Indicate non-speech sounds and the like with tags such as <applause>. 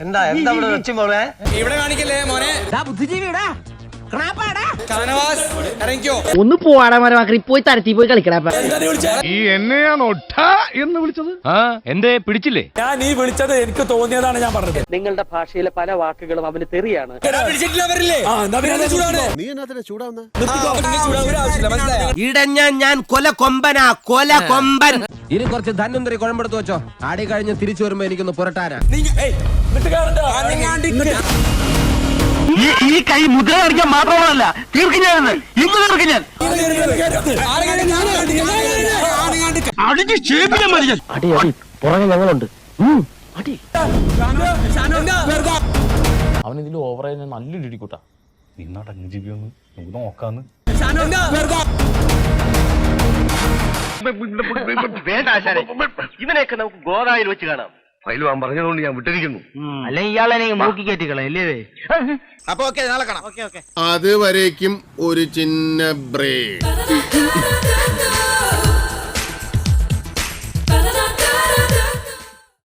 എന്താ? എന്താ ഇവിടെ വെച്ച് മോളെ ഇവിടെ കാണിക്കല്ലേ മോനെ? ഷാനവാസ് ഇറങ്ങിക്കോ. ഒന്ന് പോവാടാ മരമാക്കി പോയി തരത്തി പോയി കളിക്കടാ ഈ എന്നെയാണ് ഒട്ട എന്ന് വിളിച്ചത്? ആ എന്തേ പിടിച്ചില്ലേ? ഞാൻ നീ വിളിച്ചത് എനിക്ക് തോന്നിയതാണ് ഞാൻ പറഞ്ഞത്. നിങ്ങളുടെ ഭാഷയിലെ പല വാക്കുകളും അവന് തെറിയാണ്. നീ എന്നാ ചൂടാവുന്ന? ഇടഞ്ഞ ഞാൻ കൊല കൊമ്പനാ കൊല കൊമ്പൻ ഇനി കുറച്ച് ധനം തരി കുഴമ്പെടുത്ത് വെച്ചോ. ആടി കഴിഞ്ഞ് തിരിച്ചു വരുമ്പോ എനിക്കൊന്ന് പുരട്ടാനാ. ഈ കൈ മുദ്ര കാണിക്കാൻ മാത്രമല്ല തീർക്കും ഞാൻ ഇന്ന് തീർക്കും ഞാൻ. അടിച്ച് ക്ഷേപിക്കാൻ മതി ഞാൻ അടി അടി പുറകെ ഞങ്ങളുണ്ട്. ഉം, അടി. അവൻ ഇതിൽ ഓവറായി നല്ലൊരു ഇടിക്കൂട്ടാ നിന്നോട്ട് ജീവി ഒന്ന് നമുക്ക് നോക്കാന്ന്. വേണ്ട ആശാനെ. ഇവനെയൊക്കെ നമുക്ക് ഗോദായിൽ വെച്ച് കാണാം. പൈലുവാൻ പറഞ്ഞതുകൊണ്ട് ഞാൻ വിട്ടിരിക്കുന്നു. ഇയാളെ മൂക്കി അല്ലേ അപ്പൊ ഓക്കെ നാളെ കാണാം. അതുവരേക്കും ഒരു ചിന്ന ബ്രേക്ക്. <laughs>